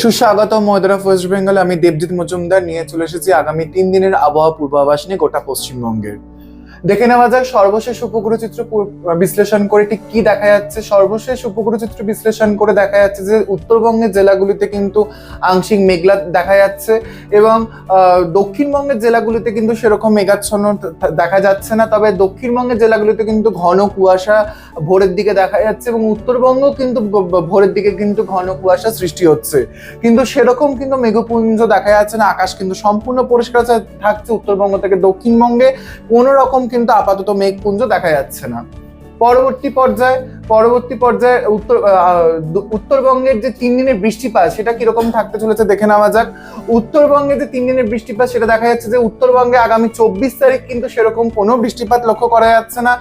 সুস্বাগত ময়দারাফ West Bengal আমি দেবজিৎ মজুমদার। নিয়ে চলে এসেছি আগামী তিন দিনের আবহাওয়া পূর্বাভাস নিয়ে গোটা পশ্চিমবঙ্গের। দেখে নেওয়া যাক সর্বশেষ উপগ্রহ চিত্র বিশ্লেষণ করে ঠিক কি দেখা যাচ্ছে। সর্বশেষ উপগ্রহ চিত্র বিশ্লেষণ করে দেখা যাচ্ছে যে উত্তরবঙ্গের জেলাগুলিতে কিন্তু আংশিক মেঘলা দেখা যাচ্ছে এবং দক্ষিণবঙ্গের জেলাগুলিতে কিন্তু সেরকম মেঘাচ্ছন্ন দেখা যাচ্ছে না। তবে দক্ষিণবঙ্গের জেলাগুলিতে কিন্তু ঘন কুয়াশা ভোরের দিকে দেখা যাচ্ছে এবং উত্তরবঙ্গ কিন্তু ভোরের দিকে কিন্তু ঘন কুয়াশা সৃষ্টি হচ্ছে। কিন্তু সেরকম কিন্তু মেঘপুঞ্জ দেখা যাচ্ছে না। আকাশ কিন্তু সম্পূর্ণ পরিষ্কার থাকছে উত্তরবঙ্গ থেকে দক্ষিণবঙ্গে। কোনো রকম কিন্তু আপাতত মেঘপুঞ্জ দেখা যাচ্ছে না। পরবর্তী পর্যায়ে পরবর্তী পর্যায়ে উত্তর উত্তরবঙ্গের যে তিন দিনের বৃষ্টিপাত, সেটা কীরকম থাকতে চলেছে দেখে নেওয়া যাক। উত্তরবঙ্গে যে তিন দিনের বৃষ্টিপাত, সেটা দেখা যাচ্ছে যে উত্তরবঙ্গে আগামী চব্বিশ তারিখ কিন্তু সেরকম কোনো বৃষ্টিপাত লক্ষ্য করা যাচ্ছে না।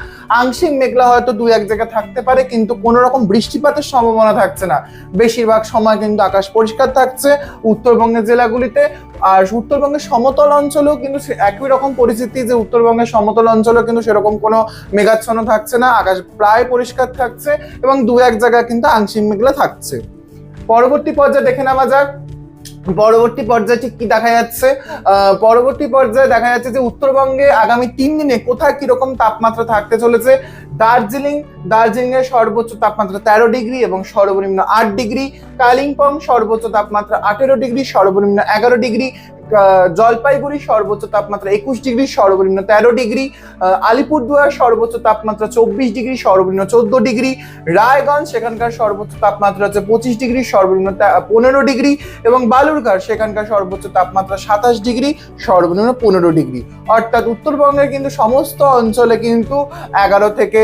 আংশিক মেঘলা হয়তো দু এক জায়গায় থাকতে পারে, কিন্তু কোনো রকম বৃষ্টিপাতের সম্ভাবনা থাকছে না। বেশিরভাগ সময় কিন্তু আকাশ পরিষ্কার থাকছে। উত্তরবঙ্গের জেলাগুলিতে আর উত্তরবঙ্গের সমতল অঞ্চলেও কিন্তু একই রকম পরিস্থিতি যে উত্তরবঙ্গের সমতল অঞ্চলেও কিন্তু সেরকম কোনো মেঘাচ্ছন্ন থাকছে না, আকাশ প্রায় পরিষ্কার থাকছে এবং দু এক জায়গায় কিন্তু আংশিক মেঘলা থাকছে। পরবর্তী পর্যায়ে দেখে নেওয়া যাক পরবর্তী পর্যায়ে ঠিক কি দেখা যাচ্ছে? পরবর্তী পর্যায়ে দেখা যাচ্ছে যে উত্তরবঙ্গে আগামী তিন দিনে কোথায় কীরকম তাপমাত্রা থাকতে চলেছে? দার্জিলিং দার্জিলিং এর সর্বোচ্চ তাপমাত্রা তেরো ডিগ্রি এবং সর্বনিম্ন আট ডিগ্রি। কালিম্পং সর্বোচ্চ তাপমাত্রা আঠেরো ডিগ্রি, সর্বনিম্ন এগারো ডিগ্রি। জলপাইগুড়ি সর্বোচ্চ তাপমাত্রা একুশ ডিগ্রি, সর্বনিম্ন তেরো ডিগ্রি আলিপুরদুয়ার সর্বোচ্চ তাপমাত্রা চব্বিশ ডিগ্রি, সর্বনিম্ন চোদ্দ ডিগ্রি, রায়গঞ্জ সেখানকার সর্বোচ্চ তাপমাত্রা হচ্ছে পঁচিশ ডিগ্রি, সর্বনিম্ন পনেরো ডিগ্রি এবং বালুরঘাট সেখানকার সর্বোচ্চ তাপমাত্রা সাতাশ ডিগ্রি, সর্বনিম্ন পনেরো ডিগ্রি। অর্থাৎ উত্তরবঙ্গের কিন্তু সমস্ত অঞ্চলে কিন্তু এগারো থেকে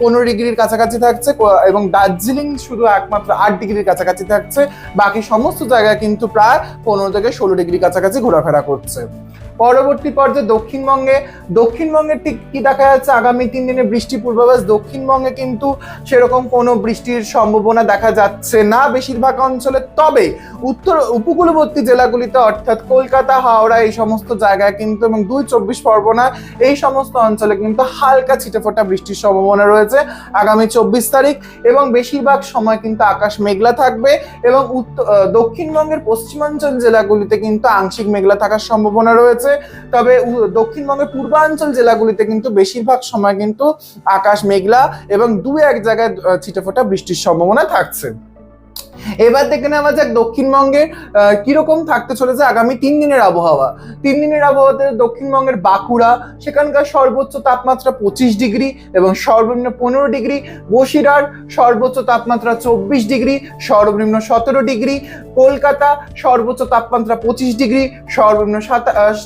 পনেরো ডিগ্রির কাছাকাছি থাকছে এবং দার্জিলিং শুধু একমাত্র আট ডিগ্রির কাছাকাছি থাকছে, বাকি সমস্ত জায়গায় কিন্তু প্রায় পনেরো থেকে ষোলো ডিগ্রি কাছাকাছি ঘোরাফেরা করছে। পরবর্তী পর্যায়ে দক্ষিণবঙ্গে দক্ষিণবঙ্গে ঠিক কি দেখা যাচ্ছে? আগামী তিন দিনের বৃষ্টি পূর্বাভাস। দক্ষিণবঙ্গে কিন্তু সেরকম কোনো বৃষ্টির সম্ভাবনা দেখা যাচ্ছে না বেশিরভাগ অঞ্চলে। তবে উত্তর উপকূলবর্তী জেলাগুলিতে অর্থাৎ কলকাতা হাওড়া এই সমস্ত জায়গায় কিন্তু এবং দুই চব্বিশ পরগনা এই সমস্ত অঞ্চলে কিন্তু হালকা ছিটেফোঁটা বৃষ্টির সম্ভাবনা রয়েছে আগামী চব্বিশ তারিখ এবং বেশিরভাগ সময় কিন্তু আকাশ মেঘলা থাকবে এবং উত্ত- আহ, দক্ষিণবঙ্গের পশ্চিমাঞ্চল জেলাগুলিতে কিন্তু আংশিক মেঘলা থাকার সম্ভাবনা রয়েছে। তবে দক্ষিণবঙ্গের পূর্বাঞ্চল জেলাগুলিতে কিন্তু বেশিরভাগ সময় কিন্তু আকাশ মেঘলা এবং দু এক জায়গায় ছিটেফোটা বৃষ্টির সম্ভাবনা থাকছে। এবার দেখে নেওয়া যাক দক্ষিণবঙ্গে আহ, কীরকম থাকতে চলেছে আগামী তিন দিনের আবহাওয়া। তিন দিনের আবহাওয়াতে দক্ষিণবঙ্গের বাঁকুড়া সেখানকার সর্বোচ্চ তাপমাত্রা পঁচিশ ডিগ্রি এবং সর্বনিম্ন পনেরো ডিগ্রি। বসিরার সর্বোচ্চ তাপমাত্রা চব্বিশ ডিগ্রি সর্বনিম্ন সতেরো ডিগ্রি। কলকাতা সর্বোচ্চ তাপমাত্রা পঁচিশ ডিগ্রি সর্বনিম্ন সাতাশ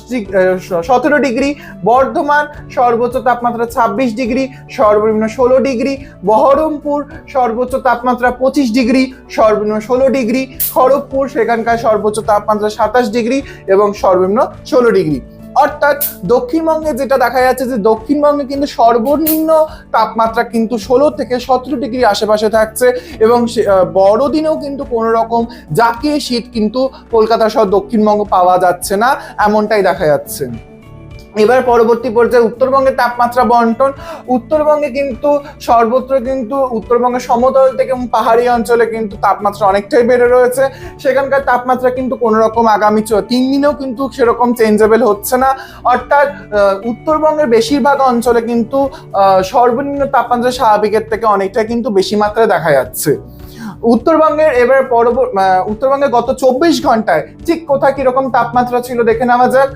সতেরো ডিগ্রি। বর্ধমান সর্বোচ্চ তাপমাত্রা ছাব্বিশ ডিগ্রি সর্বনিম্ন ষোলো ডিগ্রি। বহরমপুর সর্বোচ্চ তাপমাত্রা পঁচিশ ডিগ্রি সর্বনিম্ন ষোলো ডিগ্রি, খড়গপুর সেখানকার সর্বোচ্চ তাপমাত্রা সাতাশ ডিগ্রি এবং সর্বনিম্ন ষোলো ডিগ্রি। অর্থাৎ দক্ষিণবঙ্গে যেটা দেখা যাচ্ছে যে দক্ষিণবঙ্গে কিন্তু সর্বনিম্ন তাপমাত্রা কিন্তু ষোলো থেকে সতেরো ডিগ্রি আশেপাশে থাকছে এবং বড়দিনেও কিন্তু কোনো রকম জাকিয়ে শীত কিন্তু কলকাতা সহ দক্ষিণবঙ্গ পাওয়া যাচ্ছে না, এমনটাই দেখা যাচ্ছে। এবার পরবর্তী পর্যায়ে উত্তরবঙ্গের তাপমাত্রা বন্টন। উত্তরবঙ্গে কিন্তু সর্বত্র কিন্তু উত্তরবঙ্গের সমতল থেকে পাহাড়ি অঞ্চলে কিন্তু তাপমাত্রা অনেকটাই বেড়ে রয়েছে। সেখানকার তাপমাত্রা কিন্তু কোনো রকম আগামী তিন দিনেও কিন্তু সেরকম চেঞ্জেবল হচ্ছে না। অর্থাৎ উত্তরবঙ্গের বেশিরভাগ অঞ্চলে কিন্তু সর্বনিম্ন তাপমাত্রা স্বাভাবিকের থেকে অনেকটা কিন্তু বেশি মাত্রায় দেখা যাচ্ছে। উত্তরবঙ্গের এবার পরবর্তী উত্তরবঙ্গের গত চব্বিশ ঘন্টায় ঠিক কোথায় কীরকম তাপমাত্রা ছিল দেখে নেওয়া যাক।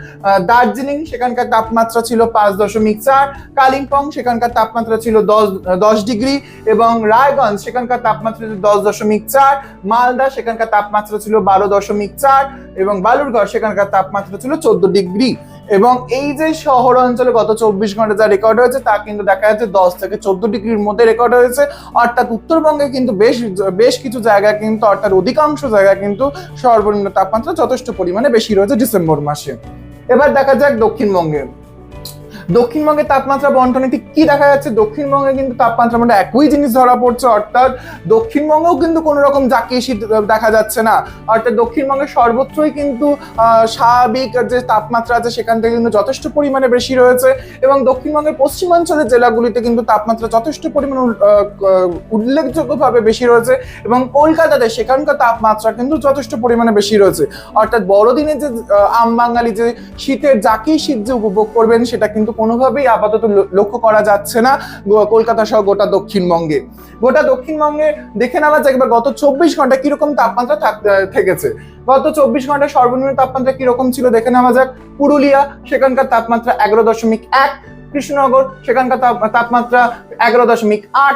দার্জিলিং সেখানকার তাপমাত্রা ছিল পাঁচ দশমিক চার, কালিম্পং সেখানকার তাপমাত্রা ছিল দশ দশ ডিগ্রি এবং রায়গঞ্জ সেখানকার তাপমাত্রা ছিল দশ দশমিক চার, মালদা সেখানকার তাপমাত্রা ছিল বারো দশমিক চার এবং বালুরঘাট সেখানকার তাপমাত্রা ছিল চোদ্দ ডিগ্রি। এবং এই যে শহর অঞ্চলে গত চব্বিশ ঘণ্টা যা রেকর্ড হয়েছে, তা কিন্তু দেখা যাচ্ছে দশ থেকে চোদ্দ ডিগ্রির মধ্যে রেকর্ড হয়েছে। অর্থাৎ উত্তরবঙ্গে কিন্তু বেশ বেশ কিছু জায়গা কিন্তু, অর্থাৎ অধিকাংশ জায়গা কিন্তু সর্বনিম্ন তাপমাত্রা যথেষ্ট পরিমাণে বেশি রয়েছে ডিসেম্বর মাসে। এবার দেখা যাক দক্ষিণবঙ্গে। দক্ষিণবঙ্গের তাপমাত্রা বন্টনে ঠিক কি দেখা যাচ্ছে? দক্ষিণবঙ্গে কিন্তু তাপমাত্রা মানে একই জিনিস ধরা পড়ছে, অর্থাৎ দক্ষিণবঙ্গেও কিন্তু কোনো রকম জাকিয়ে শীত দেখা যাচ্ছে না। অর্থাৎ দক্ষিণবঙ্গের সর্বত্রই কিন্তু স্বাভাবিক যে তাপমাত্রা আছে, সেখান থেকে কিন্তু যথেষ্ট পরিমাণে বেশি রয়েছে এবং দক্ষিণবঙ্গের পশ্চিমাঞ্চলের জেলাগুলিতে কিন্তু তাপমাত্রা যথেষ্ট পরিমাণে উল- উল্লেখযোগ্যভাবে বেশি রয়েছে এবং কলকাতাতে সেখানকার তাপমাত্রা কিন্তু যথেষ্ট পরিমাণে বেশি রয়েছে। অর্থাৎ বড়দিনে যে আম বাঙালি যে শীতের জাকি শীত যে উপভোগ করবেন, সেটা কিন্তু কোনোভাবেই আপাতত লক্ষ্য করা যাচ্ছে না কলকাতা সহ গোটা দক্ষিণবঙ্গে। গোটা দক্ষিণবঙ্গে দেখে নেওয়া যাক এবার গত চব্বিশ ঘণ্টা কীরকম তাপমাত্রা থাক- থেকেছে। গত চব্বিশ ঘণ্টা সর্বনিম্ন তাপমাত্রা কীরকম ছিল দেখে নেওয়া যাক। পুরুলিয়া, সেখানকার তাপমাত্রা এগারো দশমিক এক। কৃষ্ণনগর, সেখানকার তাপ- তাপমাত্রা এগারো দশমিক আট।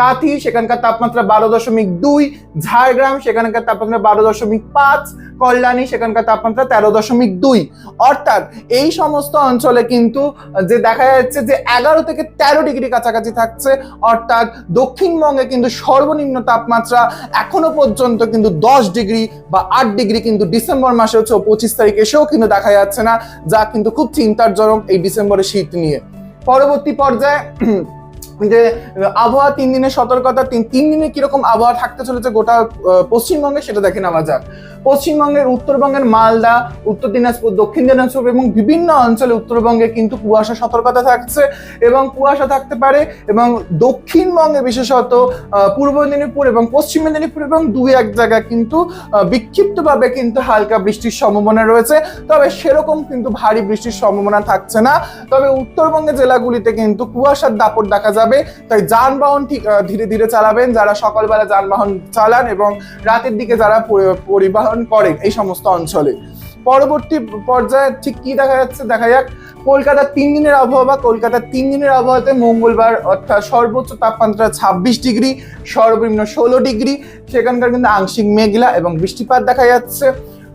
কাথি, সেখানকার তাপমাত্রা বারো দশমিক দুই, ঝাড়গ্রাম, সেখানকার তাপমাত্রা বারো দশমিক পাঁচ, কল্যাণী, সেখানকার তাপমাত্রা তেরো দশমিক দুই। অর্থাৎ এই সমস্ত অঞ্চলে কিন্তু, যে দেখা যাচ্ছে যে এগারো থেকে তেরো ডিগ্রি কাছাকাছি থাকছে, অর্থাৎ দক্ষিণবঙ্গে কিন্তু সর্বনিম্ন তাপমাত্রা এখনও পর্যন্ত কিন্তু দশ ডিগ্রি বা আট ডিগ্রি কিন্তু ডিসেম্বর মাসে হচ্ছে পঁচিশ তারিখ এসেও কিন্তু দেখা যাচ্ছে না, যা কিন্তু খুব চিন্তারজনক এই ডিসেম্বরের শীত নিয়ে। পরবর্তী পর্যায়ে যে আবহাওয়া তিন দিনের সতর্কতা, তিন তিন দিনে কীরকম আবহাওয়া থাকতে চলেছে গোটা পশ্চিমবঙ্গে সেটা দেখে নেওয়া যাক। পশ্চিমবঙ্গের, উত্তরবঙ্গের মালদা, উত্তর দিনাজপুর, দক্ষিণ দিনাজপুর এবং বিভিন্ন অঞ্চলে উত্তরবঙ্গে কিন্তু কুয়াশা সতর্কতা থাকছে এবং কুয়াশা থাকতে পারে এবং দক্ষিণবঙ্গে বিশেষত পূর্ব মেদিনীপুর এবং পশ্চিম মেদিনীপুর এবং দুই এক জায়গায় কিন্তু বিক্ষিপ্তভাবে কিন্তু হালকা বৃষ্টির সম্ভাবনা রয়েছে। তবে সেরকম কিন্তু ভারী বৃষ্টির সম্ভাবনা থাকছে না। তবে উত্তরবঙ্গের জেলাগুলিতে কিন্তু কুয়াশার দাপট দেখা যাবে তাই যানবাহন ঠিক ধীরে ধীরে চালাবেন। যারা সকালবেলা যানবাহন চালান এবং রাতের দিকে যারা পরিবহন করেন এই সমস্ত অঞ্চলে। পরবর্তী পর্যায়ে ঠিক কি দেখা যাচ্ছে? দেখা যাক। কলকাতার তিন দিনের আবহাওয়া কলকাতার তিন দিনের আবহাওয়াতে মঙ্গলবার অর্থাৎ সর্বোচ্চ তাপমাত্রা ছাব্বিশ ডিগ্রি, সর্বনিম্ন ষোলো ডিগ্রি। সেখানকার কিন্তু আংশিক মেঘলা এবং বৃষ্টিপাত দেখা যাচ্ছে।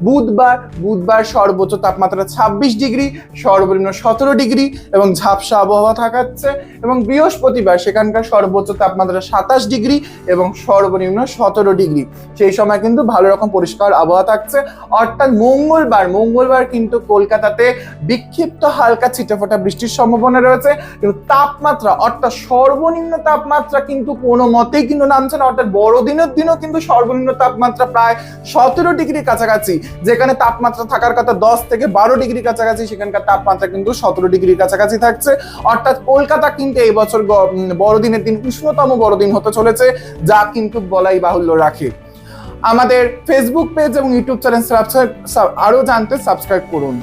বুধবার বুধবার সর্বোচ্চ তাপমাত্রা ছাব্বিশ ডিগ্রি, সর্বনিম্ন সতেরো ডিগ্রি এবং ঝাপসা আবহাওয়া থাকাচ্ছে এবং বৃহস্পতিবার সেখানকার সর্বোচ্চ তাপমাত্রা সাতাশ ডিগ্রি এবং সর্বনিম্ন সতেরো ডিগ্রি। সেই সময় কিন্তু ভালো রকম পরিষ্কার আবহাওয়া থাকছে। অর্থাৎ মঙ্গলবার মঙ্গলবার কিন্তু কলকাতাতে বিক্ষিপ্ত হালকা ছিটেফোঁটা বৃষ্টির সম্ভাবনা রয়েছে কিন্তু তাপমাত্রা, অর্থাৎ সর্বনিম্ন তাপমাত্রা কিন্তু কোনো মতেই কিন্তু নামছে না। অর্থাৎ বড়দিনের দিনও কিন্তু সর্বনিম্ন তাপমাত্রা প্রায় সতেরো ডিগ্রির কাছাকাছি। যেখানে তাপমাত্রা থাকার কথা দশ থেকে বারো ডিগ্রির কাছাকাছি, সেখানকার তাপমাত্রা কিন্তু সতেরো ডিগ্রির কাছাকাছি থাকছে। অর্থাৎ কলকাতা কিন্তু এই বছর বড়দিনের দিন উষ্ণতম বড়দিন হতে চলেছে, যা কিন্তু বলাই বাহুল্য রাখে। আমাদের ফেসবুক পেজ এবং ইউটিউব চ্যানেল সাবস্ক্রাইব আরও জানতে সাবস্ক্রাইব করুন।